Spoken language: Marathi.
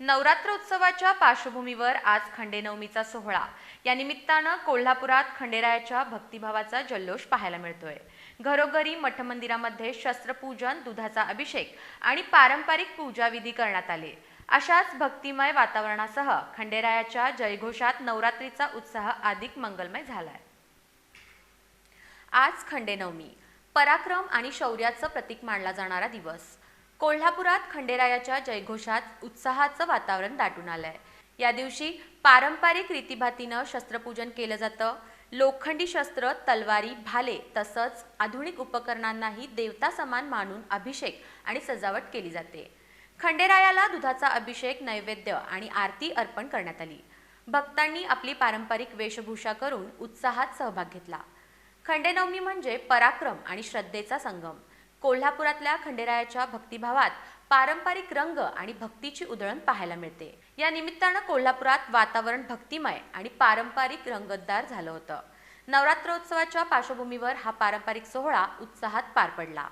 नवरात्र उत्सवाच्या पार्श्वभूमीवर आज खंडेनवमीचा सोहळा. या निमित्तानं कोल्हापुरात खंडेरायाच्या भक्तिभावाचा जल्लोष पाहायला मिळतोय. घरोघरी मठमंदिरामध्ये शस्त्रपूजन दुधाचा अभिषेक आणि पारंपरिक पूजाविधी करण्यात आले. अशाच भक्तिमय वातावरणासह खंडेरायाच्या जयघोषात नवरात्रीचा उत्साह अधिक मंगलमय झालाय. आज खंडेनवमी पराक्रम आणि शौर्याचं प्रतीक मानला जाणारा दिवस. कोल्हापुरात खंडेरायाच्या जयघोषात उत्साहाचं वातावरण दाटून आलंय. या दिवशी पारंपरिक रीतीभातीनं शस्त्रपूजन केलं जातं. लोखंडी शस्त्र तलवारी भाले तसंच आधुनिक उपकरणांनाही देवता समान मानून अभिषेक आणि सजावट केली जाते. खंडेरायाला दुधाचा अभिषेक नैवेद्य आणि आरती अर्पण करण्यात आली. भक्तांनी आपली पारंपरिक वेशभूषा करून उत्साहात सहभाग घेतला. खंडेनवमी म्हणजे पराक्रम आणि श्रद्धेचा संगम. कोल्हापुरातल्या खंडेरायाच्या भक्तिभावात पारंपरिक रंग आणि भक्तीची उधळण पाहायला मिळते. या निमित्तानं कोल्हापुरात वातावरण भक्तिमय आणि पारंपरिक रंगतदार झालं होतं. नवरात्रोत्सवाच्या पार्श्वभूमीवर हा पारंपरिक सोहळा उत्साहात पार पडला.